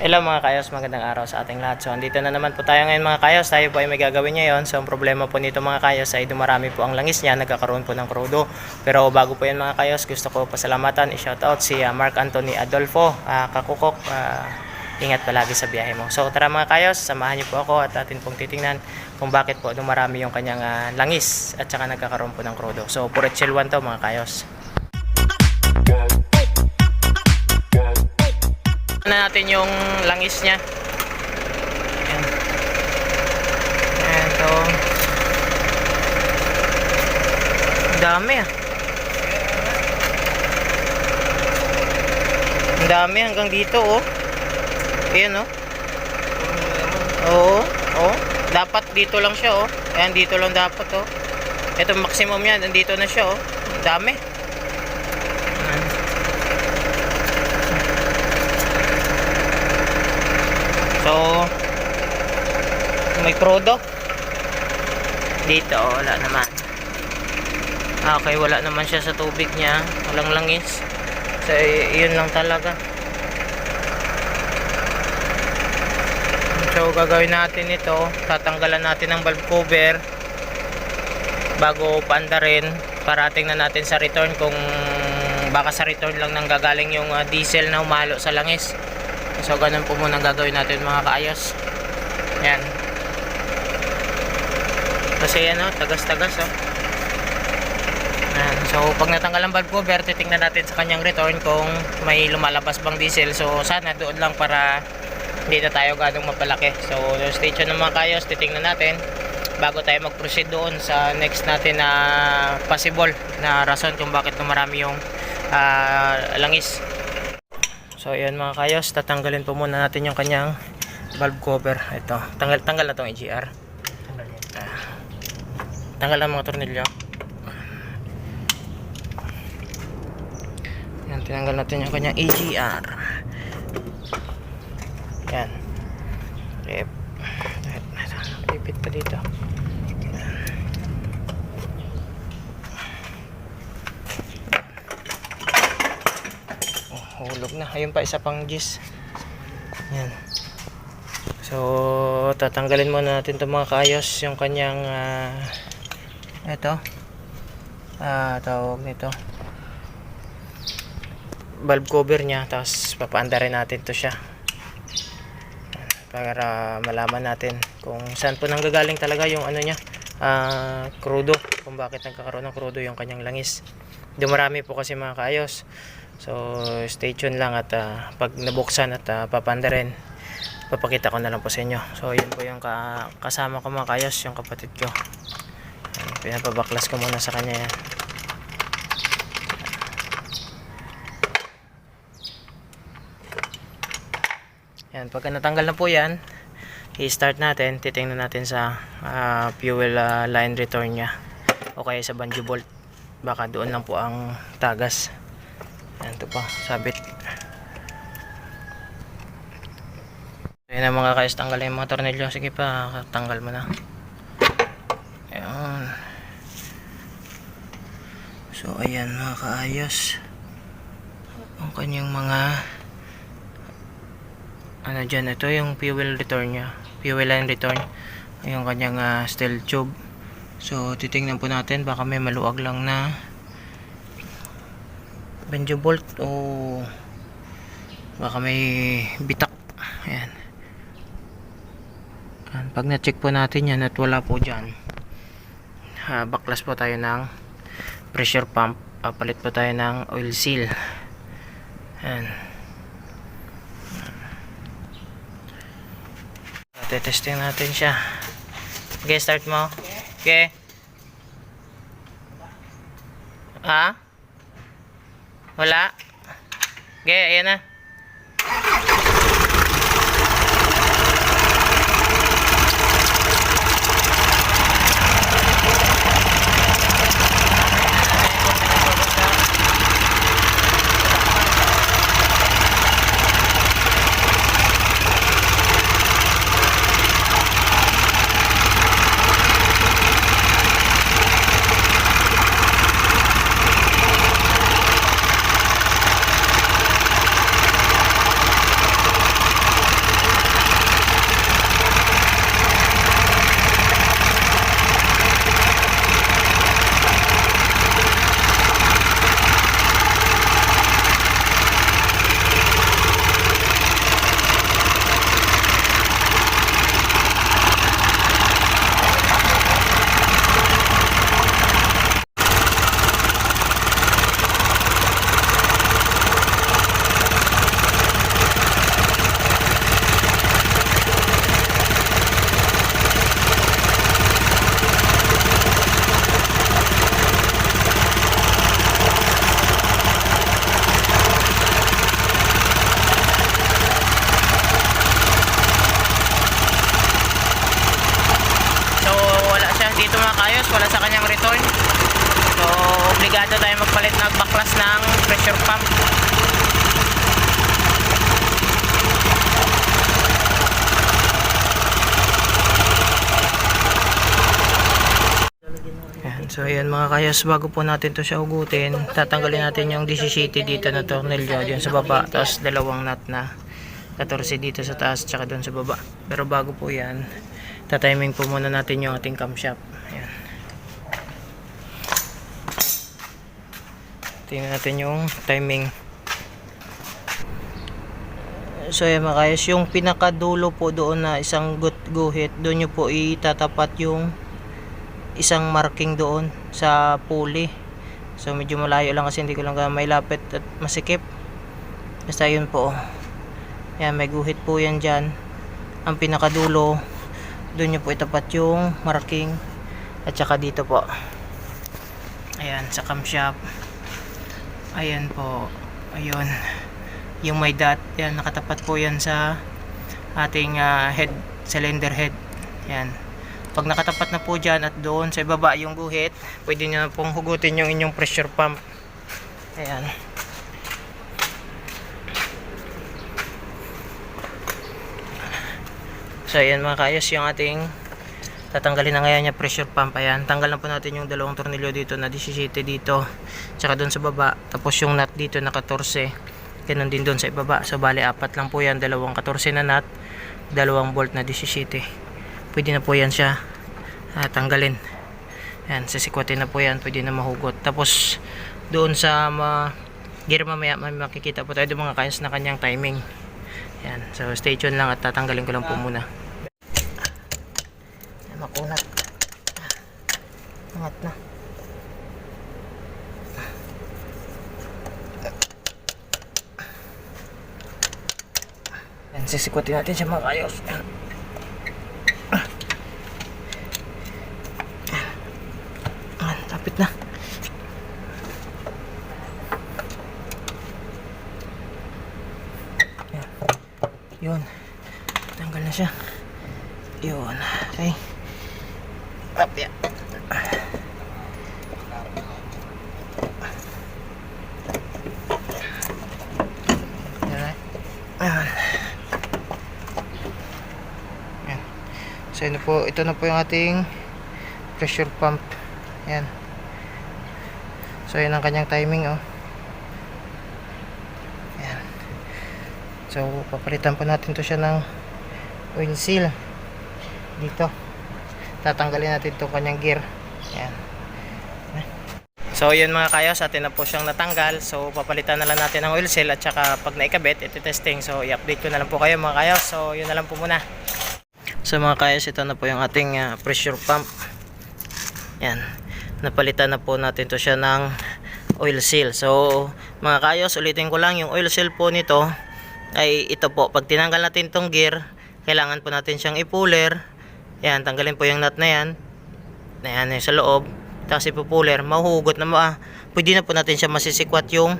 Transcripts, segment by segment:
Hello mga kayos, magandang araw sa ating lahat. So, andito na naman po tayo ngayon mga kayos. Tayo po ay may gagawin ngayon. So, ang problema po nito mga kayos ay dumarami po ang langis niya. Nagkakaroon po ng krudo. Pero bago po yan mga kayos, gusto ko pasalamatan, i-shoutout si ah, Mark Anthony Adolfo, ah, kakukok. ah, ingat palagi sa biyahe mo. So, tara mga kayos, samahan niyo po ako at atin pong titingnan kung bakit po dumarami yung kanyang ah, langis at saka nagkakaroon po ng krudo. So, chill one to mga kayos. Na natin yung langis niya. Ayan. Ayan, so. Dami ah. Ang dami hanggang dito oh. Ayan oh. Oo, oh. Dapat dito lang siya oh. Ayan, dito lang dapat oh. Ito maximum yan, nandito na siya oh. Ang dami. Ayan. So, may krudo. Dito, oh, wala naman. Okay, wala naman siya sa tubig niya. Walang langis. So, yun lang talaga. So, gagawin natin ito. Tatanggalan natin ang valve cover bago paandarin para tingnan natin sa return kung baka sa return lang nang gagaling yung ah, diesel na umalo sa langis. So ganun po muna gagawin natin mga kaayos. Yan. Kasi yan oh, tagas-tagas oh. Yan. So pag natanggal ang valve cover, titingnan natin sa kanyang return kung may lumalabas bang diesel. So sana doon lang para hindi na tayo ganong mapalaki. So stay tuned mga kaayos, titingnan natin bago tayo mag-proceed doon sa next natin na possible na rason kung bakit marami yung ah, langis. So ayan mga kayos, tatanggalin po muna natin yung kanyang valve cover. Ito, tanggal tanggal na tong EGR. Ah. Tanggal ang mga tornilyo. Yan, tinanggal natin yung kanyang EGR. Yan. Ipit pa dito. Hulog na. Ayun pa, isa pang gis. Yan. So, tatanggalin muna natin itong mga kaayos. Yung kanyang, ah, ito. Ah, tawag nito. Valve cover niya. Tapos, papaandarin natin to siya. Para malaman natin kung saan po nanggagaling talaga yung ano niya, ah, krudo. Kung bakit nagkakaroon ng krudo yung kanyang langis. Dumarami po kasi mga kaayos. So, stay tuned lang at ah, pag nabuksan at uh, papandarin, papakita ko na lang po sa inyo. So, yun po yung ka kasama ko mga kayos, yung kapatid ko. Pinapabaklas ko muna sa kanya yan. Yan, pagka natanggal na po yan, i-start natin, titingnan natin sa ah, fuel ah, line return niya o kaya sa banjo bolt. Baka doon lang po ang tagas. Yan to pa, sabit. Ayan na mga kayos, tanggalin yung mga tornilyo. Sige pa, tanggal mo na. Ayan. So, ayan mga kaayos. Ang kanyang mga ano dyan, ito yung fuel return nya. Fuel line return. Yung kanyang ah, steel tube. So, titingnan po natin. Baka may maluwag lang na banjo bolt o baka may bitak. Ayan. Ayan, pag na-check po natin yan at wala po dyan ha, baklas po tayo ng pressure pump. Ah, palit po tayo ng oil seal. Ayan. Testing natin siya. Okay start mo. Okay. Ha wala. Okay, ayan na. Pressure pump. So ayan mga kayos, bago po natin to siya hugutin, tatanggalin natin yung DCCT dito na tornilyo dyan sa baba, tapos dalawang nut na 14 dito sa taas, tsaka doon sa baba. Pero bago po yan, tatiming po muna natin yung ating camshaft. Tingnan natin yung timing. So ayan mga kayos, yung pinakadulo po doon na isang gut guhit, doon nyo po itatapat yung isang marking doon sa pulley. So medyo malayo lang kasi hindi ko lang may lapit at masikip. Basta yun po. Yan, may guhit po yan dyan. Ang pinakadulo, doon nyo po itapat yung marking. At saka dito po. Ayan, sa camshaft. Ayan po. Ayun. Yung may dot, yan, nakatapat po yan sa ating ah, head, cylinder head. Yan. Pag nakatapat na po dyan at doon sa ibaba yung guhit, pwede nyo na pong hugutin yung inyong pressure pump. Ayan. So ayan mga kayos yung ating tatanggalin na ngayon yung pressure pump. Ayan, tanggal na po natin yung dalawang tornilyo dito na 17 dito. Tsaka doon sa baba. Tapos yung nut dito na 14. Ganun din doon sa ibaba. So bali apat lang po yan. Dalawang 14 na nut. Dalawang bolt na 17 pwede na po yan siya ah, tanggalin yan sisikwatin na po yan pwede na mahugot tapos doon sa ma gear mamaya may makikita po tayo mga kayos na kanyang timing yan so stay tuned lang at tatanggalin ko lang po muna makunat angat na yan sisikwatin natin siya mga kayos yan Ah, lapit na. Yan. Yun. Tanggal na siya. Yun. Okay. Up ya. Yan. Ayan. So, ito po, ito na po yung ating pressure pump. Yan. So, yun ang kanyang timing, oh. Yan. So, papalitan po natin to siya ng oil seal. Dito. Tatanggalin natin itong kanyang gear. Yan. So, yun mga kayos, atin na po siyang natanggal. So, papalitan na lang natin ang oil seal at saka pag naikabit, ito testing. So, i-update ko na lang po kayo mga kayos. So, yun na lang po muna. So, mga kayos, ito na po yung ating ah, pressure pump. Yan. Napalitan na po natin to siya ng oil seal. So, mga kayos, ulitin ko lang yung oil seal po nito ay ito po. Pag tinanggal natin tong gear, kailangan po natin siyang i-puller. Yan, tanggalin po yung nut na yan. Ayan, yung sa loob. Tapos ipupuller, mahuhugot na ma pwede na po natin siya masisikwat yung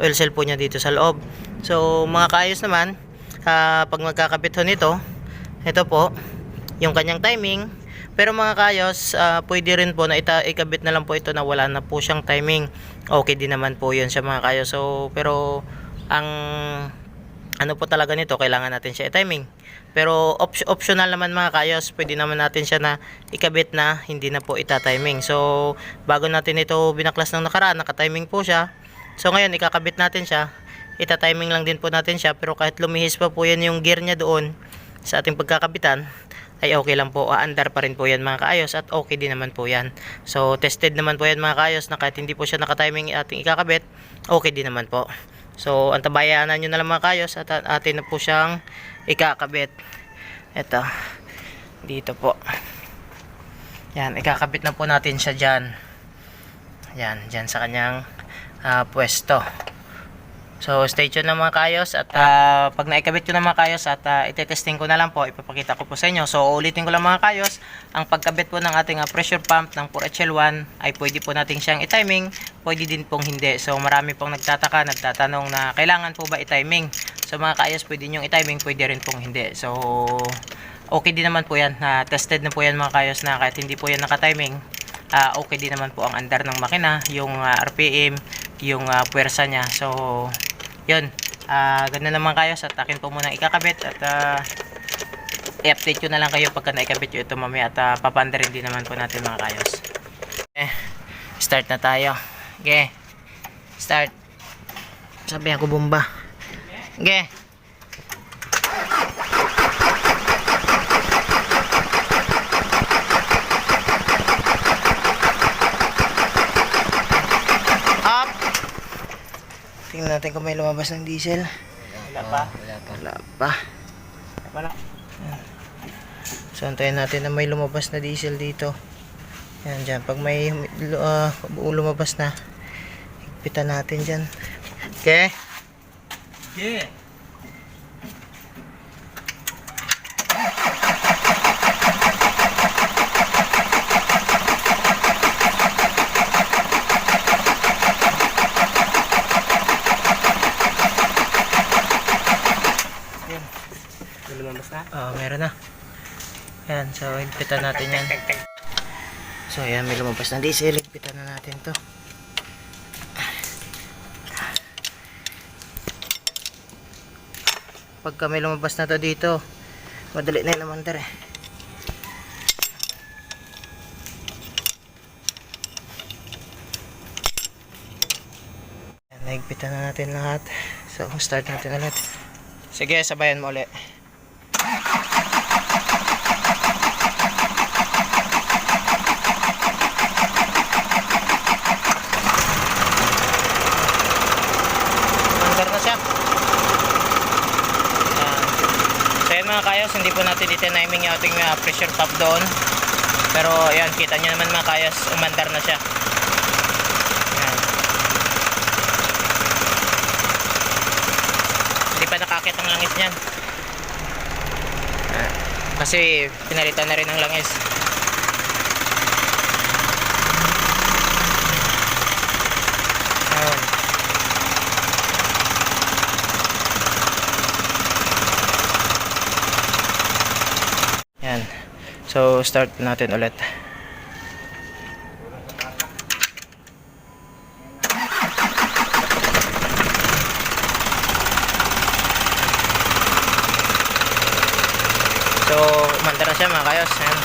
oil seal po niya dito sa loob. So, mga kaayos naman, ah, pag magkakabit ho nito, ito po, yung kanyang timing. Pero mga kayos, ah, pwede rin po na ita ikabit na lang po ito na wala na po siyang timing. Okay din naman po yun sa mga kayos. So, pero ang ano po talaga nito, kailangan natin siya i-timing. Pero op- optional naman mga kayos, pwede naman natin siya na ikabit na hindi na po ita-timing. So, bago natin ito binaklas ng nakaraan, naka-timing po siya. So, ngayon ikakabit natin siya. Ita-timing lang din po natin siya, pero kahit lumihis pa po yan yung gear niya doon sa ating pagkakabitan, ay okay lang po. Aandar pa rin po yan mga kaayos at okay din naman po yan. So, tested naman po yan mga kaayos na kahit hindi po siya naka-timing ating ikakabit, okay din naman po. So, antabayanan nyo na lang mga kayos at atin na po siyang ikakabit. Ito. Dito po. Yan, ikakabit na po natin siya dyan. Yan, dyan sa kanyang ah, pwesto. So stay tuned na mga kayos at ah, pag naikabit ko na mga kayos at uh, itetesting ko na lang po, ipapakita ko po sa inyo. So ulitin ko lang mga kayos, ang pagkabit po ng ating ah, pressure pump ng 4HL1 ay pwede po natin siyang i-timing, pwede din pong hindi. So marami pong nagtataka, nagtatanong na kailangan po ba i-timing. So mga kayos, pwede nyo i-timing, pwede rin pong hindi. So okay din naman po yan, na tested na po yan mga kayos na kahit hindi po yan naka-timing, ah, okay din naman po ang andar ng makina, yung ah, RPM, yung ah, puwersa niya. So, yun. Ah, ganda naman kayo sa akin po muna ikakabit at ah, i-update ko na lang kayo pagka naikabit yung ito mamaya at uh, papandarin din naman po natin mga kayos. Eh, start na tayo. Okay. Start. Sabi ako bomba. Okay. Up. Tingnan natin kung may lumabas ng diesel. Wala pa. Wala pa. Wala pa. Wala. So, antayin natin na may lumabas na diesel dito. Yan dyan. Pag may uh, lumabas na, higpitan natin dyan. Okay? Yeah. Lumabas na? Oo, meron na. Yan. So, higpitan natin yan. So, ayan. May lumabas na diesel. Higpitan na natin to. Pagka may lumabas na to dito, madali na yung lamandar eh. Nahigpitan na natin lahat. So, start natin ulit. Sige, sabayan mo ulit. Mandar na siya. Ayan. So yan mga kayos, hindi po natin itiniming yung ating uh, pressure pump doon. Pero ayan, kita nyo naman mga kayos, umandar na siya. Ayan. Hindi pa nakakit ang langis niyan. Kasi pinalitan na rin ang langis. Ayan. Yan. So, start natin ulit. So, umanda na siya mga kayos. Yan.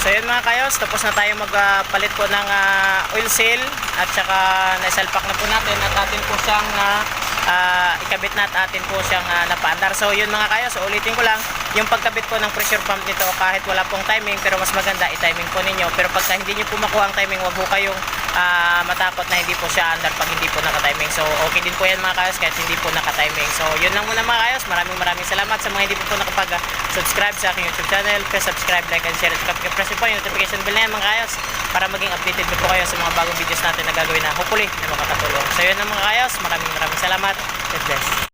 So kayos, tapos na tayo magpalit po ng ah, oil seal at saka naisalpak na po natin at atin po siyang ah, ah, ikabit na at atin po siyang uh, napaandar. So yun mga kayos, so ulitin ko lang, yung pagkabit po ng pressure pump nito kahit wala pong timing pero mas maganda i-timing po ninyo. Pero pagka hindi nyo po makuha ang timing, wag po kayong ah, matakot na hindi po siya andar pag hindi po naka-timing. So okay din po yan mga kayos kahit hindi po naka-timing. So yun lang muna mga kayos, maraming maraming salamat sa mga hindi po po nakapag-subscribe sa aking YouTube channel. Press subscribe, like, and share. At press po yung notification bell na yan mga kayos para maging updated po kayo sa mga bagong videos natin na gagawin na hopefully na makakatulong. So yun lang mga kayos, maraming maraming salamat. God bless.